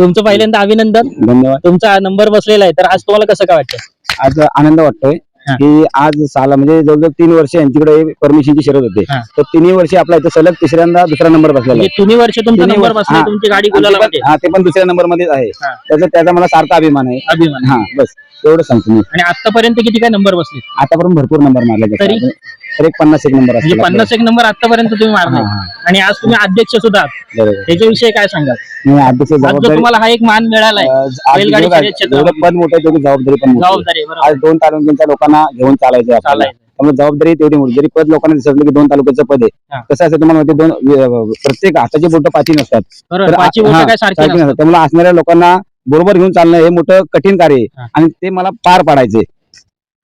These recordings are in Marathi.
तुमचं पहिल्यांदा अभिनंदन. धन्यवाद. तुमचा नंबर बसलेला आहे. तर आज तुम्हाला कसं काय वाटतं? आज आनंद वाटतोय हा. की आज साला म्हणजे जवळजवळ तीन वर्ष यांच्याकडे परमिशनची शरद होते. हा. तर तिन्ही वर्षी आपला इथं सलग तिसऱ्यांदा दुसरा नंबर बसलेला म्हणजे आहे तिन्ही वर्ष तुमचा तिन्ही नंबर वर्ष- बसला हा. तुमची गाडी आणि गुलाला ते पण- हा ते पण दुसऱ्या नंबर मध्येच आहे. हा. त्याचा त्याचा मला सारखा अभिमान आहे. अभिमान हा बस. एवढं सांगतो मी. आणि आतापर्यंत किती काय नंबर बसले आतापर्यंत भरपूर नंबर मारले तरी? तर एक पन्नास एक नंबर म्हणजे असतील पन्नास एक नंबर आतापर्यंत तुम्ही मारले हा, हा. आणि आज तुम्ही अध्यक्ष सुद्धा आहात आपल्याकडे. बरोबर त्याच्याविषयी काय सांगाल मी अध्यक्ष आज जो जबाबदारी तुम्हाला हा एक मान मिळालाय अं, आज बैलगाडी जेवढं- शर्यत क्षेत्रामध्ये. जेवढं पद मोठं आहे तेवढी जबाबदारी पण मोठी आहे. जबाबदारी आहे, बरोबर आज दोन तालुक्यांच्या लोकांना घेऊन चालायचं आहे आपल्याला. चालायचं. त्यामुळे जबाबदारी तेवढी मोठी जरी पद लोकांना दिसत की दोन तालुक्याचं पद हा. आहे कसं असं तुम्हाला माहिती आहे, दोन वि- प्रत्येक हाताची बोट पाची नसतात बरोबर तर पाचवी आ- बोटं हा, काय सारखी सारखी नसतात. नसतात. त्यामुळे असणाऱ्या लोकांना बरोबर घेऊन चालणं हे मोठं कठीण कार्य आहे. आणि ते मला पार पाडायचे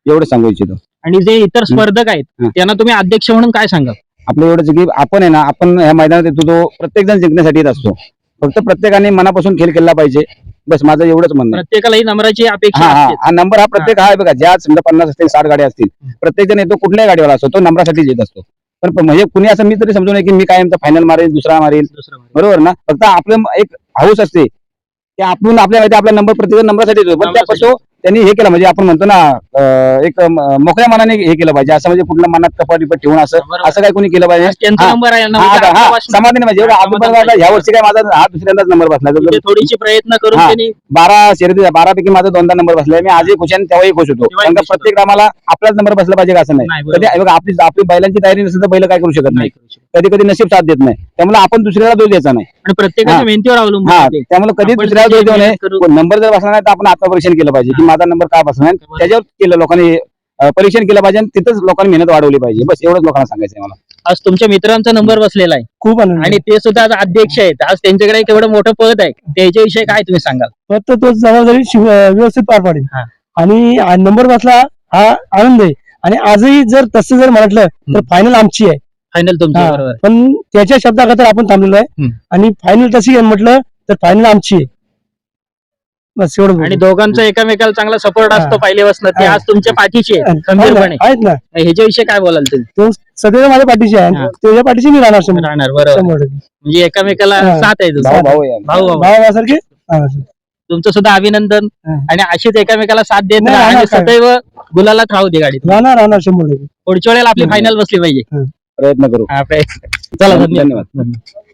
एवढं सांगू इच्छितो. आणि जे इतर स्पर्धक आहेत हं. त्यांना तुम्ही अध्यक्ष म्हणून काय सांगाल आपलं एवढंच की आपण आहे ना आपण ह्या मैदानात येतो तो प्रत्येक जण जिंकण्यासाठी येत असतो. फक्त प्रत्येकाने मनापासून खेळ केला पाहिजे. बस माझं एवढंच म्हणणं आहे. प्रत्येकालाही नंबराची अपेक्षा हा हा. असते हा नंबर हा प्रत्येक हा. आहे बघा ज्या समजा पन्नास असतील साठ गाड्या असतील हं. प्रत्येक जण येतो कुठल्याही गाडीवाला असतो तो नंबरासाठी येत असतो. पण पण म्हणजे कुणी असं मी तरी समजू नये की मी कायम फायनल मारेल दुसरा मारेल. दुसरं म्हणजे. बरोबर ना? फक्त आपलं एक हाऊस असते. की आपण आपल्या माहिती आपला नंबर प्रत्येक नंबरसाठी येतो पण नंबरासाठी. त्यापासून त्यांनी हे केलं म्हणजे आपण म्हणतो ना एक मोकळ्या मनाने हे केलं पाहिजे. असं म्हणजे कुठल्या मनात कपाट ठेवून असं. असं काय कोणी केलं पाहिजे? समाधानी पाहिजे. ह्या वर्षी काय माझा हा दुसऱ्यांदाच नंबर बसला. म्हणजे थोडीशी प्रयत्न करून हा. त्यांनी बारा बारापैकी माझा दोनदा नंबर बसलाय. मी आजही खुश आणि तेव्हाही खुश होतो. कारण का. प्रत्येक टायमाला आपलाच नंबर बसला पाहिजे का असं नाही. कधी आपली आपली बैलांची तयारी नसेल तर बैल काय करू शकत नाही. कधी कधी नशीब साथ देत नाही. त्यामुळे आपण दुसऱ्याला दोष द्यायचा नाही. आणि प्रत्येकाच्या. मेहनतीवर अवलंबून. त्यामुळे कधी दुसऱ्याला दोष देऊ नये. नंबर जर बसला नाही तर आपण आत्मपरीक्षण केलं पाहिजे. की माझा नंबर का बरोबर. त्याच्यावर केलं लोकांनी परीक्षण केलं पाहिजे आणि तिथंच लोकांनी मेहनत वाढवली पाहिजे. बस एवढंच लोकांना सांगायचं आहे मला. आज तुमच्या मित्रांचा नंबर बसलेला आहे. खूप आनंद आणि ते सुद्धा आज अध्यक्ष आहेत. आज त्यांच्याकडे एक एवढं मोठं पद आहे त्याच्याविषयी काय तुम्ही सांगाल? फक्त तो जबाबदारी व्यवस्थित पार पाडेल. हा. आणि नंबर बसला हा आनंद आहे. आणि आजही जर तसं जर म्हटलं तर फायनल आमची आहे. फायनल हा. बरोबर. पण त्याच्या शब्दाखातर आपण थांबलेलो आहे. आणि फायनल तशी म्हटलं तर फायनल आमची आहे. बस एवढं आणि दोघांचा एकामेकाला चांगला सपोर्ट असतो हा. पहिल्यापासून ते हा. आज तुमच्या पाठीशी आहेत आहेत खंबीरपणे ना, आहेत ना ह्याच्याविषयी काय बोलाल तुम्ही तो सदैव माझ्या पाठीशी आहे हा. त्याच्या पाठीशी मी राहणार शंभर राहणार बरोबर शंभर टक्के. म्हणजे एकामेकाला हा. साथ आहे. भाऊ भाऊ आहे भाऊ भाऊ भावासारखे राहणार शंभर. तुमचं सुद्धा अभिनंदन हा. आणि अशीच एकामेकाला साथ देत नाही, राहा आणि राहणार? सदैव गुलालात राहू दे गाडीत राहणार राहणार शंभर टक्के पुढच्या वेळेला आपली. फायनल बसली पाहिजे प्रयत्न करू हा, प्रयत्न. चला धन्यवाद धन्यवाद